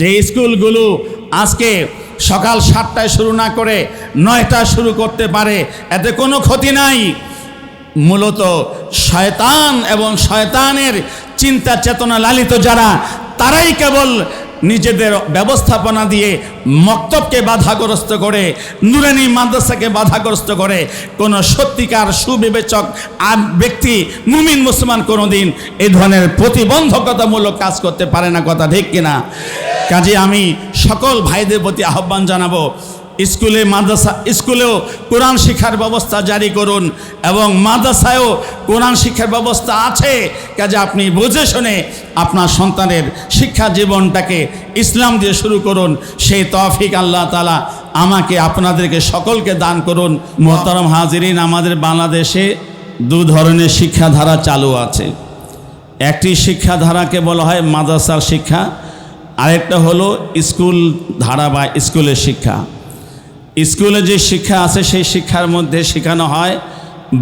যে স্কুলগুলো আজকে সকাল সাতটায় শুরু না করে নয়টা শুরু করতে পারে, এতে কোনো ক্ষতি নাই। মূলত শয়তান এবং শয়তানের চিন্তা চেতনা লালিত যারা, তারাই কেবল নিজেদের ব্যবস্থাপনা দিয়ে মক্তবকে বাধাগ্রস্ত করে, নুরানি মাদ্রাসাকে বাধাগ্রস্ত করে। কোনো সত্যিকার সুবিবেচক ব্যক্তি, মুমিন মুসলমান কোনোদিন এই ধরনের প্রতিবন্ধকতামূলক কাজ করতে পারে না, কথা ঠিক কিনা? কাজে আমি সকল ভাইদের প্রতি আহ্বান জানাব। স্কুলে, মাদ্রাসা, স্কুলেও কোরআন শিক্ষার ব্যবস্থা জারি করুন এবং মাদ্রাসায়ও কোরআন শিক্ষার ব্যবস্থা আছে। কাজে আপনি বুঝে শুনে আপনার সন্তানের শিক্ষা জীবনটাকে ইসলাম দিয়ে শুরু করুন। সেই তৌফিক আল্লাহ তালা আমাকে, আপনাদেরকে সকলকে দান করুন। মোহতারম হাজিরিন, আমাদের বাংলাদেশে দু ধরনের শিক্ষাধারা চালু আছে। একটি শিক্ষাধারাকে বলা হয় মাদ্রাসার শিক্ষা আরেকটা হলো স্কুল ধারা বা স্কুলের শিক্ষা। স্কুলে যে শিক্ষা আছে, সেই শিক্ষার মধ্যে শেখানো হয়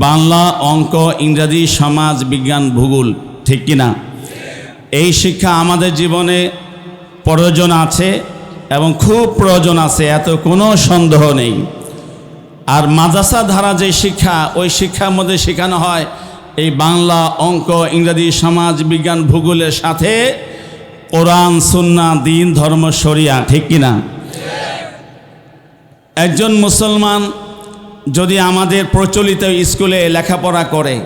বাংলা, অঙ্ক, ইংরাজি, সমাজ, বিজ্ঞান, ভূগোল, ঠিক কি না? এই শিক্ষা আমাদের জীবনে প্রয়োজন আছে এবং খুব প্রয়োজন আছে, এত কোনো সন্দেহ নেই। আর মাদ্রাসা ধারা যে শিক্ষা, ওই শিক্ষার মধ্যে শেখানো হয় এই বাংলা, অঙ্ক, ইংরাজি, সমাজ, বিজ্ঞান, ভূগোলের সাথে কোরআন, সুন্না, দিন, ধর্ম, শরিয়া, ঠিক কিনা? একজন মুসলমান যদি আমাদের প্রচলিত স্কুলে লেখাপড়া করে,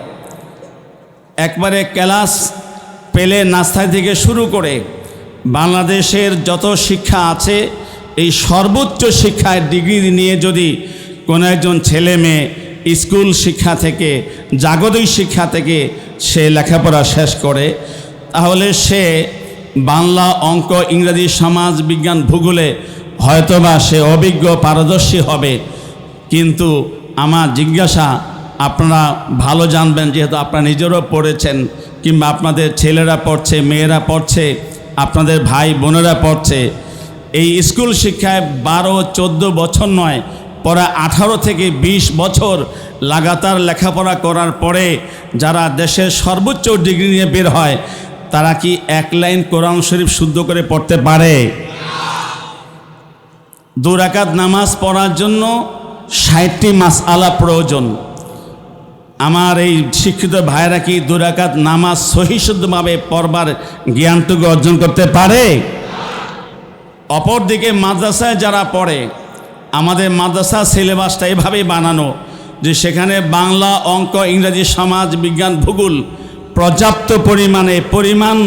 একবারে ক্লাস পেলে নাস্তা থেকে শুরু করে, বাংলাদেশের যত শিক্ষা আছে, এই সর্বোচ্চ শিক্ষায় ডিগ্রি নিয়ে যদি কোনো একজন ছেলে মেয়ে স্কুল শিক্ষা থেকে, জাগতিক শিক্ষা থেকে সে লেখাপড়া শেষ করে, তাহলে সে বাংলা অঙ্ক, ইংরেজি, সমাজ বিজ্ঞান ভূগোলে হয়তোবা সে অভিজ্ঞ, পারদর্শী হবে। কিন্তু আমার জিজ্ঞাসা, আপনারা ভালো জানবেন, যেহেতু আপনারা নিজেরও পড়েছেন, কিংবা আপনাদের ছেলেরা পড়ছে, মেয়েরা পড়ছে, আপনাদের ভাই বোনেরা পড়ছে, এই স্কুল শিক্ষায় বারো, চোদ্দ বছর নয়, পরে আঠারো থেকে ২০ বছর লাগাতার লেখাপড়া করার পরে যারা দেশের সর্বোচ্চ ডিগ্রি নিয়ে বের হয় তারা কি এক লাইন কোরআন শরীফ শুদ্ধ করে পড়তে পারে? দুরাকাত নামাজ পড়ার জন্য ষাটটি মাস আলা প্রয়োজন। আমার এই শিক্ষিত ভাইরা কি দুরাকাত নামাজ সহিশুদ্ধভাবে পড়বার জ্ঞানটুকু অর্জন করতে পারে? অপরদিকে মাদ্রাসায় যারা পড়ে, আমাদের মাদ্রাসা সিলেবাসটা এভাবেই বানানো যে সেখানে বাংলা, অঙ্ক, ইংরেজি, সমাজ, বিজ্ঞান ভূগোল পর্যাপ্ত পরিমাণে পরিমাণ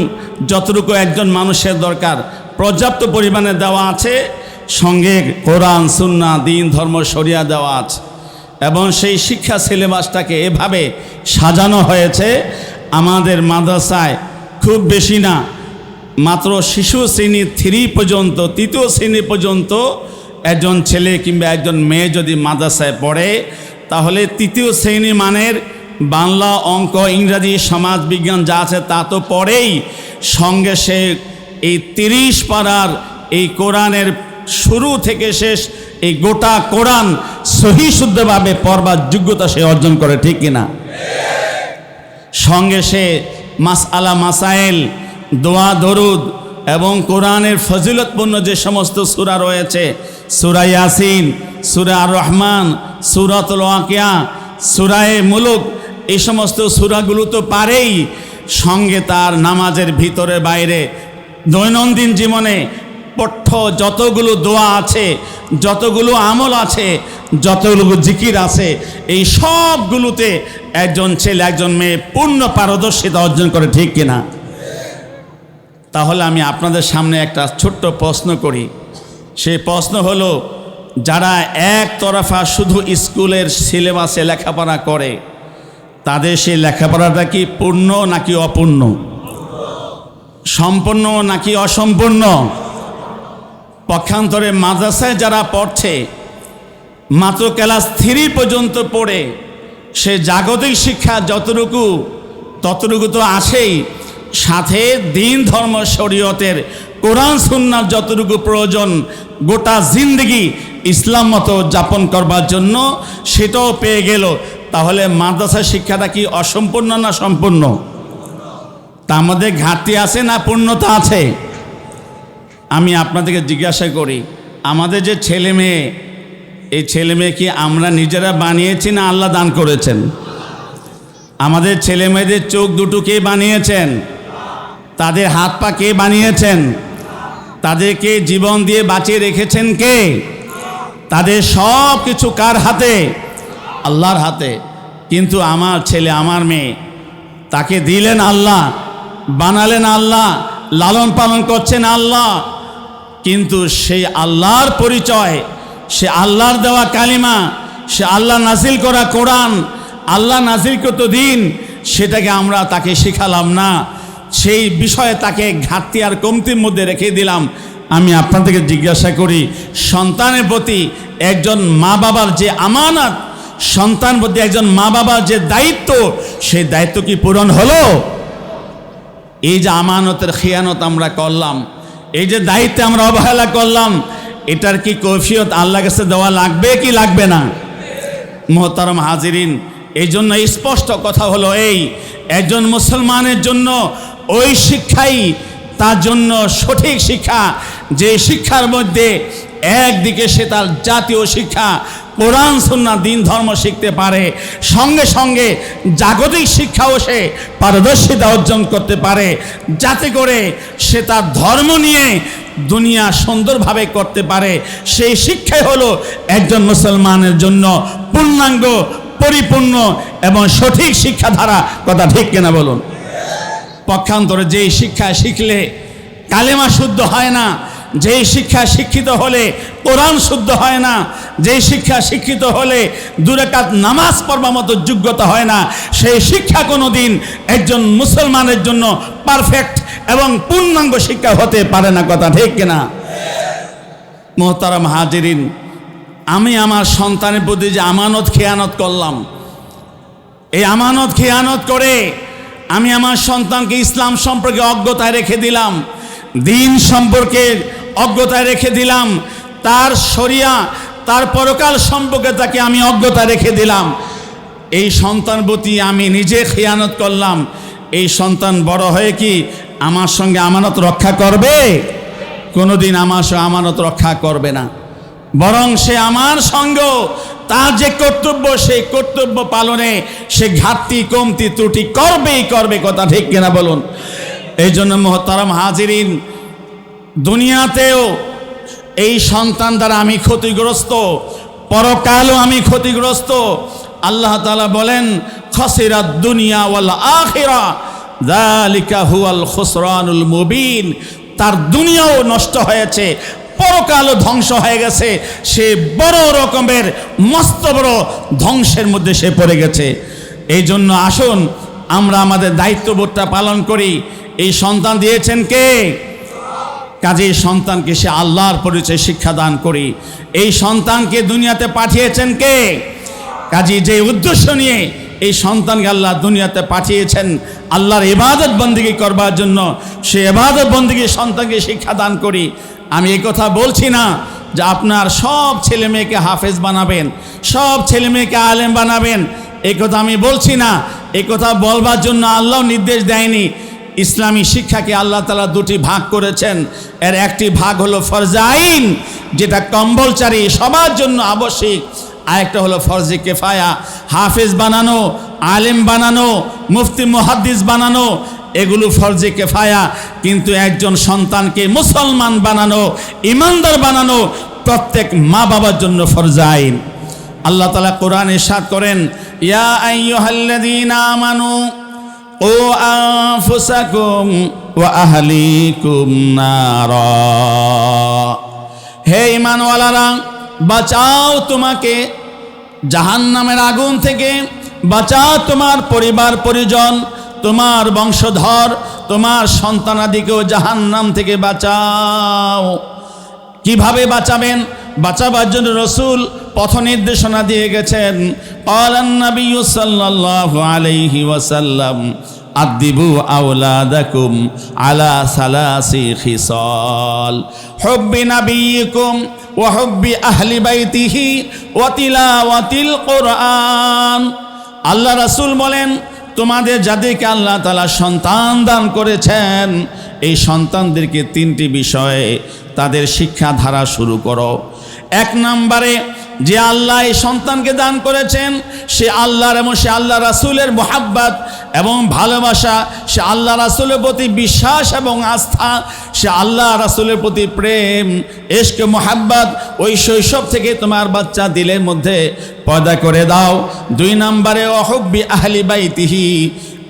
যতটুকু একজন মানুষের দরকার, পর্যাপ্ত পরিমাণে দেওয়া আছে। সঙ্গে কোরআন সুন্না দিন, ধর্ম সরিয়া দেওয়া আছে। এবং সেই শিক্ষা সিলেবাসটাকে এভাবে সাজানো হয়েছে। আমাদের মাদ্রাসায় খুব বেশি না, মাত্র শিশু শ্রেণি থ্রি পর্যন্ত, তৃতীয় শ্রেণি পর্যন্ত একজন ছেলে কিংবা একজন মেয়ে যদি মাদ্রাসায় পড়ে, তাহলে তৃতীয় শ্রেণি মানের বাংলা অঙ্ক, ইংরাজি, সমাজ বিজ্ঞান যা আছে তা তো পড়েই সঙ্গে সে এই তিরিশ পাড়ার এই কোরআনের শুরু থেকে শেষ এই গোটা কোরআন সহি শুদ্ধভাবে পড়বার যোগ্যতা সে অর্জন করে, ঠিক কিনা সঙ্গে সে মাস আলা মাসাইল, দোয়া দরুদ এবং কোরআনের ফজিলতপূর্ণ যে সমস্ত সুরা রয়েছে, সুরা ইয়াসিন, সুরা রহমান সূরাতুল ওয়াকিয়া, সূরায়ে মুলুক এই সমস্ত সূরাগুলো তো পারেই সঙ্গে তার নামাজের ভিতরে বাইরে। দৈনন্দিন জীবনে পঠ্য যতগুলো দোয়া আছে, যতগুলো আমল আছে, যতগুলো জিকির আছে, এই সবগুলোতে একজন ছেলে, একজন মেয়ে পূর্ণ পারদর্শিতা অর্জন করে, ঠিক কিনা তাহলে আমি আপনাদের সামনে একটা ছোট্ট প্রশ্ন করি। সেই প্রশ্ন হলো, যারা এক তরফা শুধু স্কুলের সিলেবাসে লেখাপড়া করে তাদের সেই লেখাপড়াটা কি পূর্ণ নাকি অপূর্ণ? সম্পূর্ণ নাকি অসম্পূর্ণ? পক্ষান্তরে মাদ্রাসায় যারা পড়ছে, মাত্র ক্লাস থ্রি পর্যন্ত পড়ে, সে জাগতিক শিক্ষা যতটুকু, ততটুকু তো আছেই। সাথে দিন ধর্ম শরীয়তের কোরআন সুন্নার যতটুকু প্রয়োজন, গোটা জিন্দগি ইসলাম মতো যাপন করবার জন্য সেটাও পেয়ে গেল। তাহলে মাদ্রাসা শিক্ষাটা কি অসম্পূর্ণ না সম্পূর্ণ? তার মধ্যে ঘাটতি আছে না পূর্ণতা আছে? আমি আপনাদেরকে জিজ্ঞাসা করি, আমাদের যে ছেলে মেয়ে, এই ছেলে মেয়ে কি আমরা নিজেরা বানিয়েছি না আল্লাহ দান করেছেন? আমাদের ছেলে মেয়েদের চোখ দুটো কে বানিয়েছেন? তাদের হাত পা কে বানিয়েছেন? তাদেরকে জীবন দিয়ে বাঁচিয়ে রেখেছেন কে? তাদের সব কিছু কার হাতে? আল্লাহর হাতে। কিন্তু আমার ছেলে, আমার মেয়ে, তাকে দিলেন আল্লাহ, বানালেন আল্লাহ, লালন পালন করছেন আল্লাহ। কিন্তু সেই আল্লাহর পরিচয়, সে আল্লাহর দেওয়া কালিমা, সে আল্লাহ নাজিল করা কোরআন, আল্লাহ নাজিল কত দিন, সেটাকে আমরা তাকে শেখালাম না। সেই বিষয়ে তাকে ঘাটতি আর কমতির মধ্যে রেখে দিলাম। আমি আপনাদেরকে জিজ্ঞাসা করি, সন্তানের প্রতি একজন মা বাবার যে আমানত সন্তান প্রতি একজন মা বাবার যে দায়িত্ব, সেই দায়িত্ব কি পূরণ হলো? এই যে আমানতের খেয়ানত আমরা করলাম, এই যে দায়িত্বে আমরা অবহেলা করলাম, এটার কি কৈফিয়ত আল্লাহ কাছে দেওয়া লাগবে কি লাগবে না? মোহতারম হাজিরিন, এই জন্য স্পষ্ট কথা হলো এই, একজন মুসলমানের জন্য ওই শিক্ষাই তার জন্য সঠিক শিক্ষা, যে শিক্ষার মধ্যে একদিকে সে তার জাতীয় শিক্ষা কোরআন সুন্না দিন, ধর্ম শিখতে পারে। সঙ্গে সঙ্গে জাগতিক শিক্ষাও সে পারদর্শিতা অর্জন করতে পারে। যাতে করে সে তার ধর্ম নিয়ে দুনিয়া সুন্দরভাবে করতে পারে। সেই শিক্ষাই হলো একজন মুসলমানের জন্য পূর্ণাঙ্গ, পরিপূর্ণ এবং সঠিক শিক্ষাধারা। কথা ঠিক কিনা বলুন? পক্ষান্তরে যেই শিক্ষা শিখলে কালেমা শুদ্ধ হয় না যেই শিক্ষা শিক্ষিত হলে কোরআন শুদ্ধ হয় না, যেই শিক্ষা শিক্ষিত হলে দুরাকাত নামাজ পড়বার মতো যোগ্যতা হয় না, সেই শিক্ষা কোনো দিন একজন মুসলমানের জন্য পারফেক্ট এবং পূর্ণাঙ্গ শিক্ষা হতে পারে না, কথা ঠিক কিনা? মোহতারাম হাজিরিন, আমি আমার সন্তানের প্রতি যে আমানত, খেয়ানত করলাম, এই আমানত, খেয়ানত করে আমি আমার সন্তানকে ইসলাম সম্পর্কে অজ্ঞতায় রেখে দিলাম, দিন সম্পর্কে অজ্ঞতায় রেখে দিলাম। তার শরিয়া, তার পরকাল সম্পর্কে তাকে আমি অজ্ঞতা রেখে দিলাম। এই সন্তান প্রতি আমি নিজে খেয়ানত করলাম। এই সন্তান বড় হয়ে কি আমার সঙ্গে আমানত রক্ষা করবে? কোনোদিন আমার সঙ্গে আমানত রক্ষা করবে না। বরং সে আমার সঙ্গ, তার যে কর্তব্য, সেই কর্তব্য পালনে সে ঘাটতি, কমতি, ত্রুটি করবেই করবে, কথা ঠিক কিনা বলুন? এই জন্য মহতারাম হাজিরিন দুনিয়াতেও এই সন্তান দ্বারা আমি ক্ষতিগ্রস্ত, পরকালও আমি ক্ষতিগ্রস্ত। আল্লাহ তালা বলেন খসিরা দুনিয়া ওয়াল আখিরা দালিকা হুয়াল খুসরানুল মুবিন। তার দুনিয়াও নষ্ট হয়েছে, পরকালও ধ্বংস হয়ে গেছে। সে বড় রকমের, মস্ত বড় ধ্বংসের মধ্যে সে পড়ে গেছে। এই জন্য আসুন, আমরা আমাদের দায়িত্ববোধটা পালন করি। এই সন্তান দিয়েছেন কে? কাজে সন্তানকে সে আল্লাহর পরিচয় শিক্ষা দান করি। এই সন্তানকে দুনিয়াতে পাঠিয়েছেন কে? কাজে যে উদ্দেশ্য নিয়ে এই সন্তানকে আল্লাহ দুনিয়াতে পাঠিয়েছেন, আল্লাহর ইবাদত বন্দিগি করবার জন্য সে ইবাদত বন্দিগি সন্তানকে শিক্ষা দান করি। আমি এই কথা বলছি না যে আপনার সব ছেলে মেয়েকে হাফেজ বানাবেন, সব ছেলে মেয়েকে আলেম বানাবেন। এই কথা আমি বলছি না। এই কথা বলবার জন্য আল্লাহ নির্দেশ দেয়নি। ইসলামী শিক্ষাকে আল্লাহ তালা দুটি ভাগ করেছেন। এর একটি ভাগ হলো ফরজাইন যেটা কম্বলচারী সবার জন্য আবশ্যিক। আরেকটা হলো ফরজি কেফায়া, হাফেজ বানানো, আলেম বানানো, মুফতি, মুহাদ্দিস বানানো, এগুলো ফরজে কেফায়া। কিন্তু একজন সন্তানকে মুসলমান বানানো, ইমানদার বানানো, প্রত্যেক মা বাবার জন্য ফরজাইন আল্লাহ তালা কোরআন ইরশাদ করেন, ইয়া আমানু ও আনফুসাকুম ওয়া আহলিকুম নারা। হে ইমানওয়ালারা বাঁচাও তোমাকে জাহান্নামের আগুন থেকে, বাঁচাও তোমার পরিবার, পরিজন, তোমার বংশধর, তোমার সন্তানাদিকেও জাহান্নাম থেকে বাঁচাও। কীভাবে বাঁচাবেন? বাঁচাবার জন্য রসুল পথ নির্দেশনা দিয়ে গেছেন। ওয়াসাল্লাম, আদিবু আলা ওয়া আল্লাহ রাসূল বলেন, তোমাদের যাদেরকে আল্লাহ তালা সন্তান দান করেছেন, এই সন্তানদেরকে তিনটি বিষয়ে তাদের শিক্ষাধারা শুরু করো। এক নম্বরে যে আল্লাহ এই সন্তানকে দান করেছেন, সে আল্লাহর এবং সে আল্লাহ রাসুলের মোহাব্বাত এবং ভালোবাসা, সে আল্লাহ রাসুলের প্রতি বিশ্বাস এবং আস্থা, সে আল্লাহ রাসুলের প্রতি প্রেম এসকে মোহাব্বাত, ওই শৈশব থেকে তোমার বাচ্চা দিলের মধ্যে পয়দা করে দাও। দুই নম্বরে, অহব্বি আহলি বাইতিহি,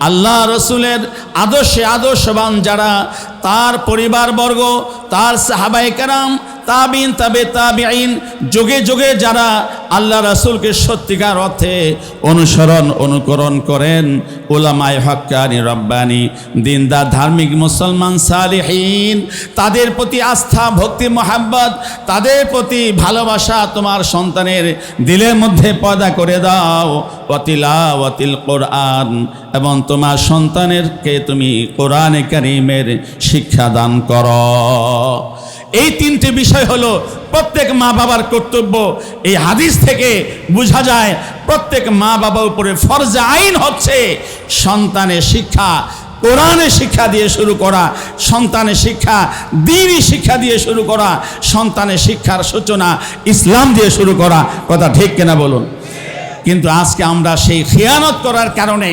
আল্লাহ রসুলের আদর্শে আদর্শবান যারা, তার পরিবারবর্গ, তার সাহাবাই কারাম তাবিন, তাবে তাবিআইন যুগে যুগে যারা আল্লাহ রাসূলকে সত্যিকার অর্থে অনুসরণ, অনুকরণ করেন ওলামায় হক্কানি রব্বানি, দিনদার, ধার্মিক, মুসলমান, সালিহীন, তাদের প্রতি আস্থা, ভক্তি, মোহাব্বত, তাদের প্রতি ভালোবাসা তোমার সন্তানের দিলের মধ্যে পয়দা করে দাও। অতিলা অতিল কোরআন, এবং তোমার সন্তানেরকে তুমি কোরআনে কারিমের শিক্ষা দান করো। এই তিনটি বিষয় হলো প্রত্যেক মা বাবার কর্তব্য। এই হাদিস থেকে বোঝা যায়, প্রত্যেক মা বাবার উপরে ফরজ আইন হচ্ছে সন্তানের শিক্ষা কোরআনের শিক্ষা দিয়ে শুরু করা সন্তানের শিক্ষা, দিনই শিক্ষা দিয়ে শুরু করা সন্তানের শিক্ষার সূচনা, ইসলাম দিয়ে শুরু করা। কথা ঠিক কেনা বলুন? কিন্তু আজকে আমরা সেই খেয়ানত করার কারণে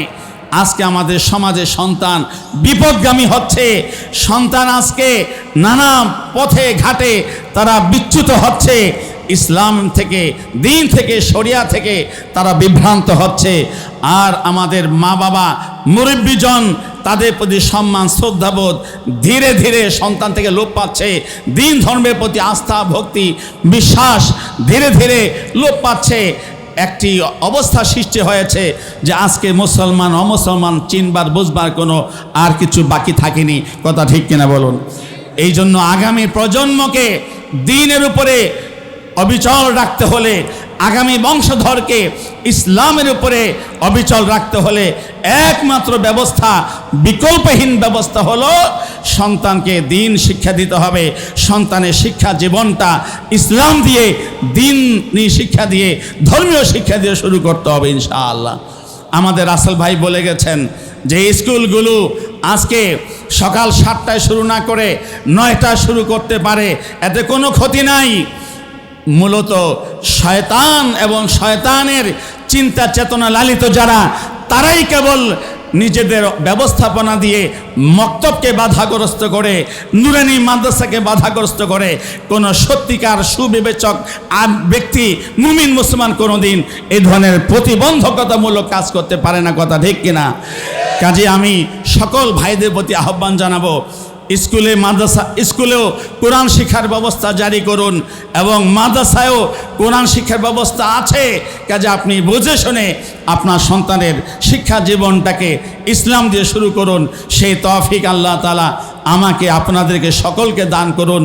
আজকে আমাদের সমাজে সন্তান বিপদগামী হচ্ছে। সন্তান আজকে নানা পথে, ঘাটে তারা বিচ্যুত হচ্ছে। ইসলাম থেকে, দিন থেকে, শরিয়া থেকে তারা বিভ্রান্ত হচ্ছে। আর আমাদের মা বাবা মুরব্বীজন তাদের প্রতি সম্মান, শ্রদ্ধাবোধ ধীরে ধীরে সন্তান থেকে লোপ পাচ্ছে। দিন ধর্মের প্রতি আস্থা, ভক্তি, বিশ্বাস ধীরে ধীরে লোপ পাচ্ছে। একটি অবস্থা সৃষ্টি হয়েছে যে আজকে মুসলমান, অমুসলমান চিনবার, বুঝবার কোনো আর কিছু বাকি থাকেনি। কথা ঠিক কিনা বলুন? এই জন্য আগামী প্রজন্মকে দিনের উপরে অবিচল রাখতে হলে আগামী বংশধরকে ইসলামের উপরে অবিচল রাখতে হলে একমাত্র ব্যবস্থা, বিকল্পহীন ব্যবস্থা হলো সন্তানকে দিন শিক্ষা দিতে হবে। সন্তানের শিক্ষা জীবনটা ইসলাম দিয়ে দিন শিক্ষা দিয়ে, ধর্মীয় শিক্ষা দিয়ে শুরু করতে হবে ইনশাআল্লাহ। আমাদের আসল ভাই বলে গেছেন যে স্কুলগুলো আজকে সকাল সাতটায় শুরু না করে নয়টায় শুরু করতে পারে, এতে কোনো ক্ষতি নাই। মূলত শয়তান এবং শয়তানের চিন্তা চেতনা লালিত যারা, তারাই কেবল নিজেদের ব্যবস্থাপনা দিয়ে মক্তবকে বাধাগ্রস্ত করে, নুরানি মাদ্রাসাকে বাধাগ্রস্ত করে। কোনো সত্যিকার সুবিবেচক ব্যক্তি, মুমিন মুসলমান কোনো দিন এই ধরনের প্রতিবন্ধকতামূলক কাজ করতে পারে না, কথা ঠিক কিনা? কাজে আমি সকল ভাইদের প্রতি আহ্বান জানাব স্কুলে, মাদ্রাসা, স্কুলেও কোরআন শিক্ষার ব্যবস্থা জারি করুন এবং মাদ্রাসায়ও কোরআন শিক্ষার ব্যবস্থা আছে। কাজে আপনি বুঝে শুনে আপনার সন্তানের শিক্ষা জীবনটাকে ইসলাম দিয়ে শুরু করুন। সেই তফিক আল্লাহ তালা আমাকে, আপনাদেরকে সকলকে দান করুন।